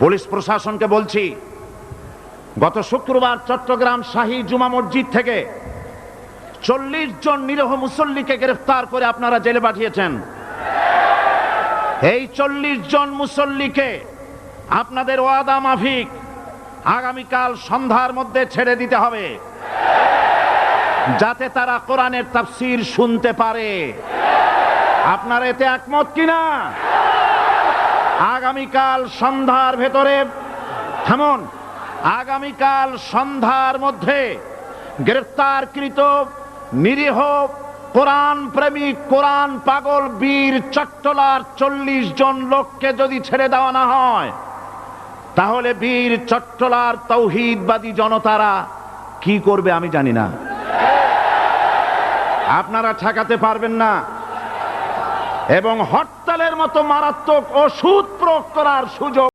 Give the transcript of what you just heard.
Police প্রশাসনকে বলছি, গত শুক্রবার চট্টগ্রাম শাহী জুমা মসজিদ থেকে চল্লিশ জন নিরহ মুসল্লিকে গ্রেফতার করে আপনারা জেলে পাঠিয়েছেন। এই চল্লিশ জন মুসল্লিকে আপনাদের ওয়াদা মাফিক আগামীকাল সন্ধ্যার মধ্যে ছেড়ে দিতে হবে, যাতে তারা কোরআনের তাফসির শুনতে পারে। আপনারা এতে একমত কিনা? আগামীকাল সন্ধ্যার ভেতরে, থামুন, আগামীকাল সন্ধ্যার মধ্যে গ্রেফতারকৃত নিরীহ কোরআন প্রেমিক কোরআন পাগল, বীর, চট্টলার চল্লিশ জন লোককে যদি ছেড়ে দেওয়া না হয়, তাহলে বীর, চট্টলার তৌহিদবাদী জনতারা কি করবে আমি জানি না। আপনারা ঠেকাতে পারবেন না। এবং হরতালের মতো মারাত্মক ওষুধ প্রয়োগ করার সুযোগ